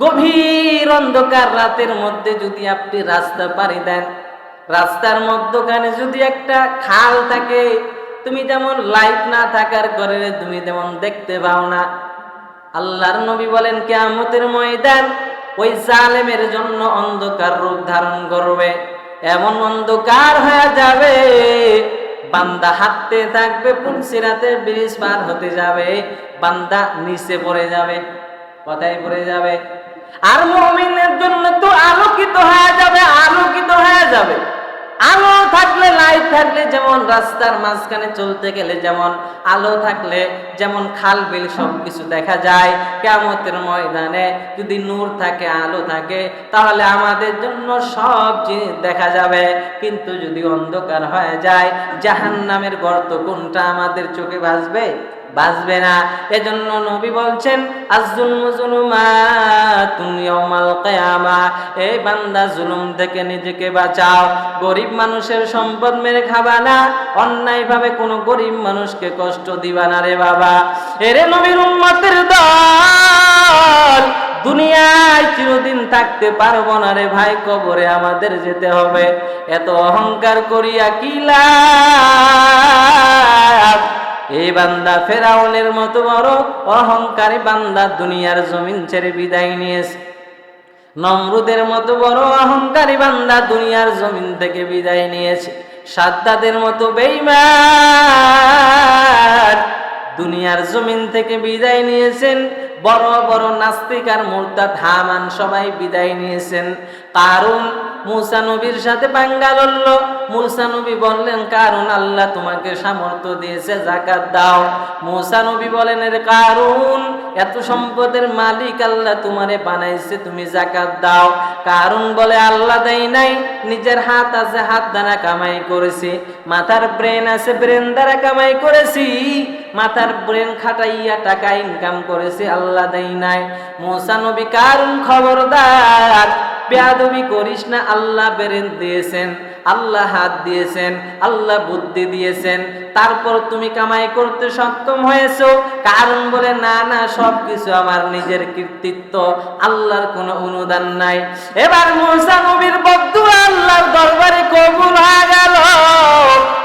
গভীর অন্ধকার রাতের মধ্যে যদি আপনি রাস্তা পাড়ি দেন, রাস্তার মধ্যখানে যদি একটা খাল থাকে, তুমি যেমন লাইট না থাকার করে তুমি তেমন দেখতে পাও না। আল্লাহর নবী বলেন, কেয়ামতের ময়দান ওই জালেমের জন্য অন্ধকার রূপ ধারণ করবে। এমন অন্ধকার হয়ে যাবে, বান্দা হাঁটতে থাকবে পুলসিরাতে ব্রিজ পার হতে যাবে, বান্দা নিচে পড়ে যাবে কথাই পড়ে যাবে। আর মমিনের জন্য তো আলোকিত হয়ে যাবে, আলোকিত হয়ে যাবে। আলো থাকলে লাইট থাকলে যেমন রাস্তার মাঝখানে চলতে গেলে যেমন আলো থাকলে, যেমন খাল, বিল সব কিছু দেখা যায়। কেমতের ময়দানে যদি নূর থাকে, আলো থাকে, তাহলে আমাদের জন্য সব জিনিস দেখা যাবে। কিন্তু যদি অন্ধকার হয়ে যায় জাহান নামের গর্ত কোনটা আমাদের চোখে ভাসবে? বাঁচবে না। এজন্য নবী বলছেন এই বান্দা জুলুম থেকে নিজেকে বাঁচাও। গরিব মানুষের সম্পদ মেরে খাবা না। অন্যায়ভাবে কোনো গরিব মানুষকে কষ্ট দিবা না রে বাবা। এরে নবীর উম্মতের দল, দুনিয়ায় চিরদিন থাকতে পারব না রে ভাই, কবরে আমাদের যেতে হবে। এত অহংকার করিয়া কি লাভ? এই বান্দা ফেরাউনের মতো বড় অহংকারী বান্দা দুনিয়ার জমিন ছেড়ে বিদায় নিয়েছে। নমরুদের মতো বড় অহংকারী বান্দা দুনিয়ার জমিন থেকে বিদায় নিয়েছে। সাদ্দাদের মতো বেইমান দুনিয়ার জমিন থেকে বিদায় নিয়েছেন। বড় বড় নাস্তিক আর মোর্তা ধামান সবাই বিদায় নিয়েছেন। কারণ মুসা নবীর সাথে পাঙ্গা লড়ল। মুসা নবী বললেন কারণ আল্লাহ তোমাকে সামর্থ্য দিয়েছে জাকাত দাও। মুসা নবী বলেন, এর কারণ এত সম্পদের মালিক আল্লাহ তোমারে বানাইছে, তুমি জাকাত দাও। কারণ বলে, আল্লাহ দেয় নাই, নিজের হাত আছে, হাত দ্বারা কামাই করেছি, মাথার ব্রেন আছে, ব্রেন দ্বারা কামাই করেছি, মাথার ব্রেন খাটাইয়া টাকা ইনকাম করেছে, আল্লাহ দেয় নাই। মুসা নবী কারণ খবরদার, বেয়াদবি করিস না, আল্লাহ বেরেন দিয়েছেন। আল্লাহ হাত দিয়েছেন, আল্লাহ বুদ্ধি দিয়েছেন, তারপর তুমি কামাই করতে সক্ষম হয়েছো। কারণ বলে, না না সব কিছু আমার নিজের কৃতিত্ব, আল্লাহর কোনো অনুদান নাই। এবার মুসা নবীর বদুয়া আল্লাহর দরবারে কবুল হয়ে গেল।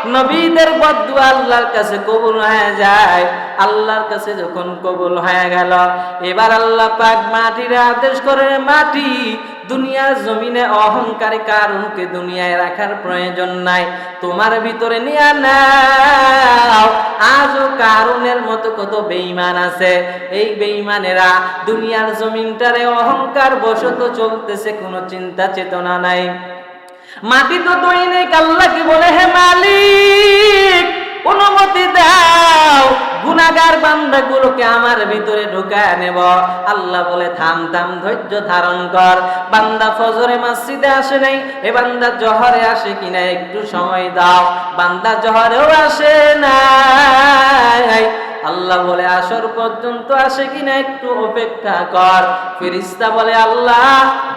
নবীদের বদুয়া আল্লাহর কাছে কবুল হয়ে যায়। আল্লাহর কাছে যখন কবুল হয়ে গেল, এবার আল্লাহ পাক মাটির আদেশ করে, মাটি দুনিয়ার জমিনে অহংকারী কারণকে দুনিয়ায় রাখার প্রয়োজন নাই। তোমার ভিতরে নিয়ে নাও। আজও কারণের মতো কত বেঈমান আছে। এই বেঈমানেরা দুনিয়ার জমিনটারে অহংকার বশত চলতেছে, কোনো চিন্তা চেতনা নাই। মাটি তো দৈনিক আল্লাহকে বলে, হে মালিক, অনুমতি দাও গুনাগার বান্দাগুলোকে আমার ভিতরে ঢুকায় নেব। আল্লাহ বলে, থাম থাম, ধৈর্য ধারণ কর। বান্দা ফজরে মসজিদে আসে নাই, এ বান্দা জহরে আসে কিনা একটু সময় দাও। বান্দা জহরেও আসে নাই। আল্লাহ বলে, আসর পর্যন্ত আসে কিনা একটু অপেক্ষা কর। ফেরিস্তা বলে, আল্লাহ,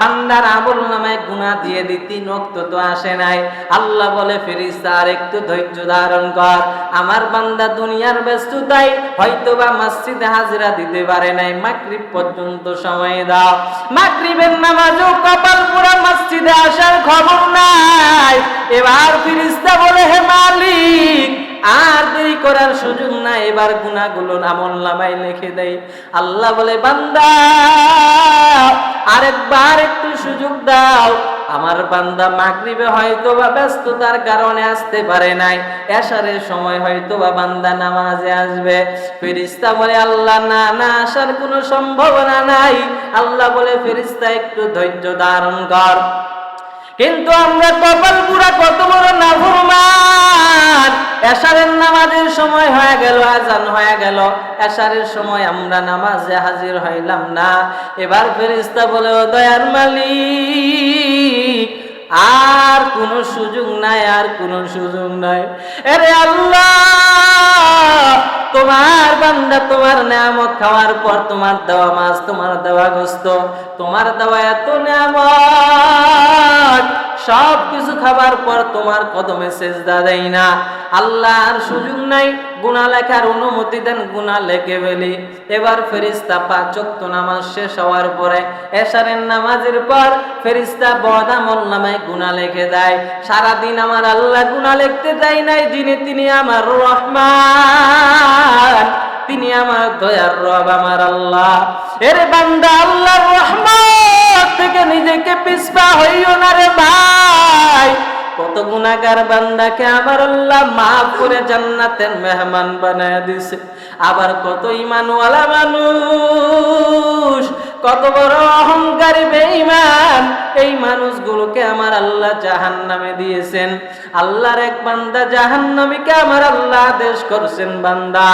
বান্দার আমল নামায় গুণা দিয়ে দিতি, নক্ত তো আসে নাই। আল্লাহ বলে ফেরিস্তা আর একটু ধৈর্য ধারণ কর। আমার বান্দা দুনিয়ার ব্যস্ততাই হয়তো বা মসজিদে হাজিরা দিতে পারে নাই। মাগরিব পর্যন্ত সময় দাও। মাগরিবের নামাজও কপাল পুরা মসজিদে আসার খবর নাই। এবার ফিরিস্তা বলে সুযোগ না এবার গুণাগুলো আমল নামাই লিখে দেয় আল্লাহ বলে, বান্দা, আরেকবার একটু সুযোগ দাও। আমার বান্দা মাগরিবে হয়তো বা ব্যস্ততার কারণে আসতে পারে নাই। এশারের সময় হয়তো বা বান্দা নামাজে আসবে। ফেরিস্তা বলে, আল্লাহ, না না, আসার কোনো সম্ভাবনা নাই। আল্লাহ বলে, ফেরিস্তা, একটু ধৈর্য ধারণ কর। কিন্তু আমরা কপাল পুরা কত বড় নাফরমান এশারের নামাজের সময় হয়ে গেল, আজান হয়ে গেল। এশারের সময় আমরা নামাজে হাজির হইলাম না। এবার ফেরিস্তা বলে, ও দয়ার মালিক, আর কোনো সুযোগ নাই, আর কোনো সুযোগ নাই। আরে আল্লাহ, তোমার বান্দা তোমার নামত খাওয়ার পর তোমার দেওয়া মাছ, তোমার দেওয়া গোস্ত, তোমার দেওয়া এত নামত সব কিছু খাবার পর তোমার কদমে সেজদা দেয় না। আল্লাহর সুযোগ নাই গুণা লেখার অনুমতি দেন গুণা লেখে ফেলি। এবার ফেরিস্তা পাঁচ ওয়াক্ত নামাজ শেষ হওয়ার পরে এশারের নামাজের পর ফেরিস্তা বদামল নামায় গুণা লিখে দেয়। সারাদিন আমার আল্লাহ গুণা লিখতে দেয় নাই, যিনি তিনি আমার রহমান। তিনি আমার দয়ার রব আমার আল্লাহ। এর বান্দা, আল্লাহর রহমত থেকে নিজেকে পিছপা হইও না রে ভাই। কত গুণাগার বান্দাকে আমার আল্লাহ মাফ করে জান্নাতের মেহমান বানায় দিছে। আবার কত ইমানওয়ালা মানুষ কত বড় অহংকারী, বেঈমান। এই মানুষগুলোকে আমার আল্লাহ জাহান নামে দিয়েছেন। আল্লাহর এক বান্দা জাহান নামীকে আমার আল্লাহ আদেশ করছেন, বান্দা।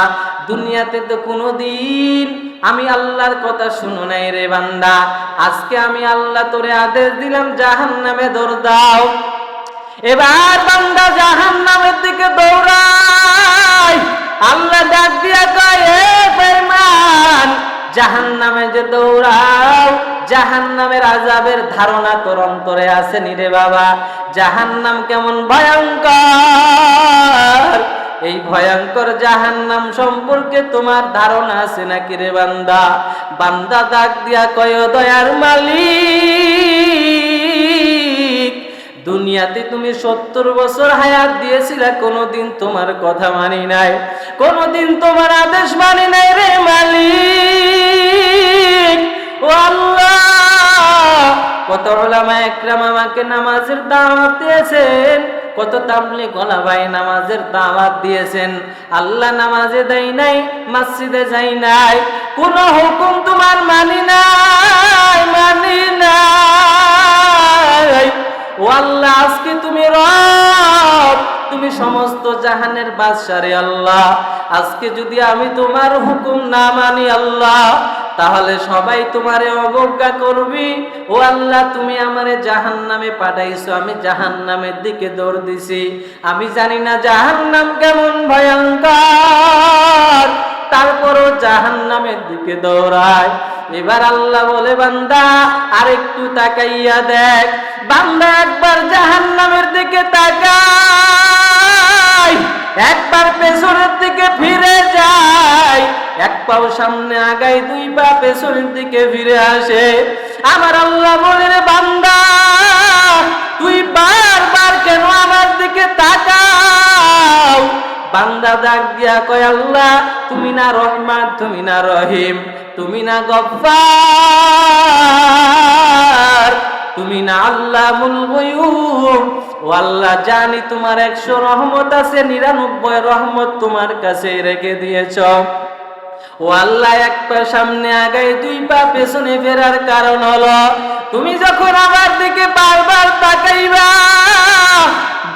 দুনিয়াতে তো কোনো দিন আমি আল্লাহর কথা শুনো নাই রে বান্দা। আজকে আমি আল্লাহ তোরে আদেশ দিলাম জাহান নামে দৌড় দাও। এবার বান্দা জাহান নামের দিকে দৌড়ায়। আল্লাহ ডাক দিয়া কয়, এ বেঈমান জাহান নামে যে দৌড়াও জাহান নামের আজাবের ধারণা তোর অন্তরে আছে নি রে বাবা। জাহান নাম কেমন ভয়ঙ্কর? এই ভয়ঙ্কর জাহান নাম সম্পর্কে তোমার ধারণা আছে নাকি রে বান্দা? বান্দা দাগ দিয়া কয় দয়ার মালিক দুনিয়াতে তুমি সত্তর বছর হায়াত দিয়েছিলে, কোনোদিন তোমার কথা মানি নাই, কোনোদিন তোমার আদেশ মানি নাই রে আল্লাহ, কত ওলামা একরাম আমাকে নামাজের দাওয়াত দিয়েছেন, কত তাবলি গলা ভাই নামাজের দাওয়াত দিয়েছেন। আল্লাহ নামাজে দেয় নাই, মসজিদে যাই নাই, কোন হুকুম তোমার মানি নাই মানি নাই। ও আল্লাহ, আজকে তুমি রব, তুমি সমস্ত জাহানের বাদশারে আল্লাহ। আজকে যদি আমি তোমার হুকুম না মানি আল্লাহ, তাহলে সবাই তোমারে অবজ্ঞা করবি। ও আল্লাহ, তুমি আমারে জাহান নামে পাঠাইছো, আমি জাহান নামের দিকে দৌড় দিছি। আমি জানি না জাহান নাম কেমন ভয়ঙ্কর। তারপরও জাহান নামের দিকে দৌড়ায়। এবার আল্লাহ বলে, বান্দা, আরেকটু তাকাইয়া দেখ। বান্দা, একবার জাহান নামের দিকে তাকায় একবার পেছনের দিকে ফিরে যায় এক পাও সামনে আগায় দুই পা পেছনের দিকে ফিরে আসে। আমার আল্লাহ বলে বান্দা, তুই বারবার কেন আমার দিকে তাকাও বান্দা ডাক দিয়া কয়, আল্লাহ, তুমি না রহমান, তুমি না রহিম, তুমি না গফফার, তুমি না আল্লাহ মুলগয়ুম ও আল্লাহ জানি তোমার একশো রহমত আছে, নিরানব্বই রহমত তোমার কাছে রেখে দিয়েছ। ও আল্লাহ এক পা সামনে আগায় দুই পা পেছনে ফেরার কারণ হলো, তুমি যখন আমার দিকে বারবার তাকাইবা,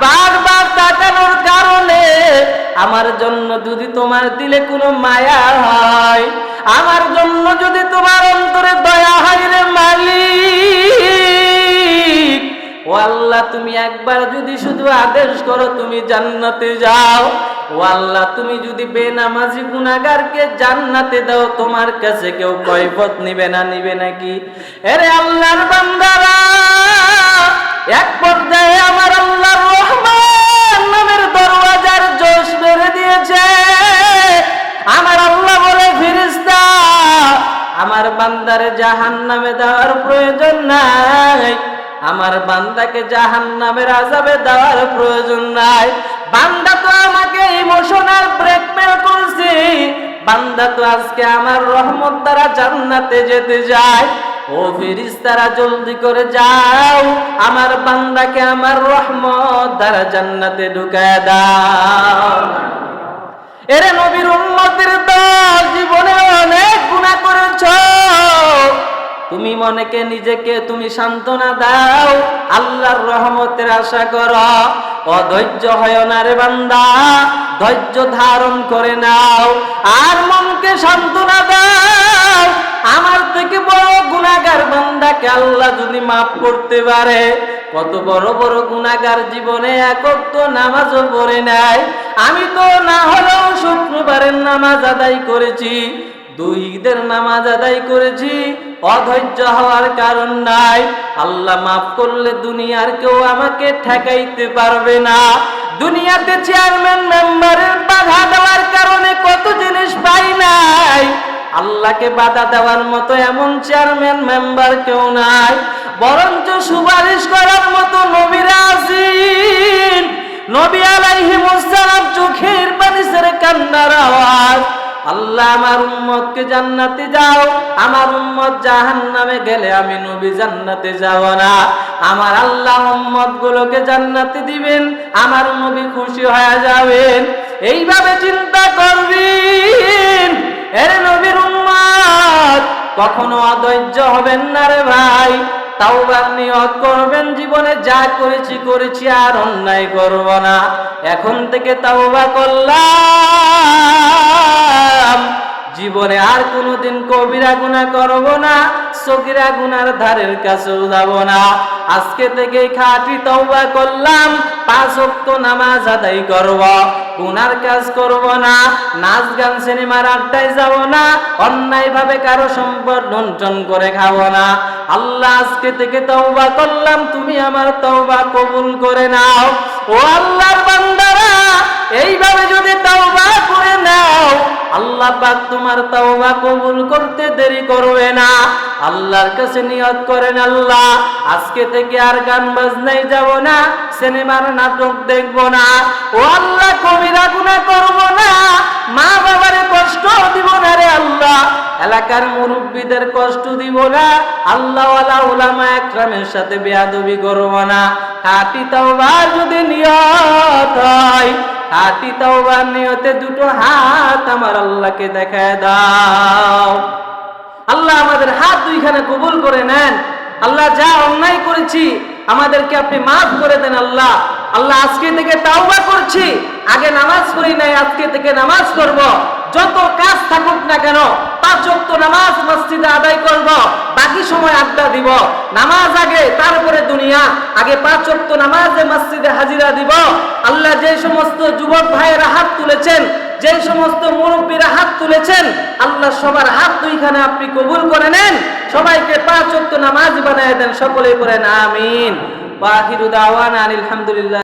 বারবার আমার জন্য যদি তোমার দিলে কোনো মায়া হয়, আমার জন্য যদি তোমার অন্তরে দয়া হয় রে মালিক, ও আল্লাহ তুমি একবার যদি শুধু আদেশ করো তুমি জান্নাতে যাও, ও আল্লাহ তুমি যদি বেনামাজি জান্নাতে দাও, তোমার কাছে কেউ কয়পথ নিবে না, নিবে নাকি এরে আল্লাহর বান্দারা, এক পর্যায়ে আমার আল্লাহ দিয়েছে আমার আল্লাহ বলে ফিরিস্তা আমার বান্দারে জাহান নামে দেওয়ার প্রয়োজন নাই। আমার বান্দাকে জাহান নামের আজাবে দেওয়ার প্রয়োজন নাই। বান্দা তো আমাকে ইমোশনাল ব্রেকমেল করছে। বান্দা তো আজকে আমার রহমত দ্বারা জান্নাতে যেতে যায়। ও ফিরিস্তারা জলদি করে যাও। আমার বান্দাকে আমার রহমত দ্বারা জান্নাতে ঢুকায় দাও। এরে নবীর উম্মতের দল জীবনে অনেক গুনাহ করেছ। তুমি মনেকে নিজেকে তুমি সান্ত্বনা দাও, আল্লাহর রহমতের আশা কর। অধৈর্য হয় না রে বান্দা, ধৈর্য ধারণ করে নাও। আর মনকে সান্ত্বনা দাও, আমার থেকে বড় গুণাগার বান্দাকে আল্লাহ যদি মাফ করতে পারে। কত বড় বড় গুণাগার জীবনে একক তো নামাজও পড়ে নাই। আমি তো না শুক্রবারের নামাজ আদায় করেছি, দুই ঈদের নামাজ আদায় করেছি, অধৈর্য হওয়ার কারণ নাই। আল্লাহ মাফ করলে দুনিয়ার কেউ আমাকে ঠেকাইতে পারবে না। দুনিয়াতে চেয়ারম্যান মেম্বারের বাধা দেওয়ার কারণে কত জিনিস পাই নাই। আল্লাহকে বাধা দেওয়ার মতো এমন চেয়ারম্যান মেম্বার কেউ নাই। বরঞ্চ আল্লাহ আমার উম্মতকে জান্নাতে যাও। আমার উম্মত জাহান্নামে গেলে আমি নবী জান্নাতে যাব না। আমার আল্লাহ উম্মত গুলোকে জান্নাতে দিবেন, আমার নবী খুশি হয়ে যাবেন। এইভাবে চিন্তা করবেন, এর নবীর উম্মত কখনো অধৈর্য হবেন না রে ভাই। তাওবার নিয়ত করবেন, জীবনে যা করেছি করেছি আর অন্যায় করব না। এখন থেকে তাওবা করলাম। জীবনে আর কোনোদিন কবিরা গুনাহ করব না, সগিরা গুনার ধারের কাছেও যাব না। আজকে থেকে খাঁটি তওবা করলাম, পাঁচ ওয়াক্ত নামাজ আদায় করব। গুনার কাজ করব না, নাচ গান, সিনেমার আড্ডায় যাব না অন্যায় ভাবে কারও সম্পদ লুণ্ঠন করে খাব না। আল্লাহ, আজকে থেকে তওবা করলাম, তুমি আমার তওবা কবুল করে নাও। ও আল্লাহর বান্দারা এইভাবে যদি তওবা করে নাও, আল্লাহ পাক তোমার তওবা কবুল করতে দেরি করবে না। আল্লাহর কাছে নিয়ত করেন আল্লাহ, আজকে থেকে আর গান বাজনায় যাব না, সিনেমার নাটক দেখব না। ও আল্লাহ, কবিরা গুনাহ করব না মা বাবার কষ্ট দিব না রে আল্লাহ, এলাকার মুরব্বীদের কষ্ট দিব না আল্লাহ ওলামা একরামের সাথে বেয়াদবি করব না। খাটি তাওবা যদি নিয়ত হয় খাটি তাওবার নিয়তে দুটো হাত আমার আল্লাহকে দেখায় দাও। আল্লাহ আমাদের হাত দুইখানে কবুল করে নেন। আল্লাহ যা অন্যায় করেছি, আমাদেরকে আপনি মাফ করে দেন আল্লাহ। আল্লাহ আজকে থেকে তাওবা করছি, আগে নামাজ পড়ি নাই, আজকে থেকে নামাজ করব যত কাজ থাকুক না কেন পাঁচ নামাজ আদায় বাকি সময় আড্ডা দিব। নামাজ আগে, তারপরে পাঁচ নামাজে হাজিরা দিব। আল্লাহ যে সমস্ত যুবক ভাইয়েরা হাত তুলেছেন, যে সমস্ত মুরব্বীরা হাত তুলেছেন, আল্লাহ সবার হাত দুইখানে আপনি কবুল করে নেন। সবাইকে পাঁচ ওয়াক্ত নামাজ বানায় দেন, সকলেই করেন আমিন। ওয়াহিরু দাওয়ানা আলহামদুলিল্লাহ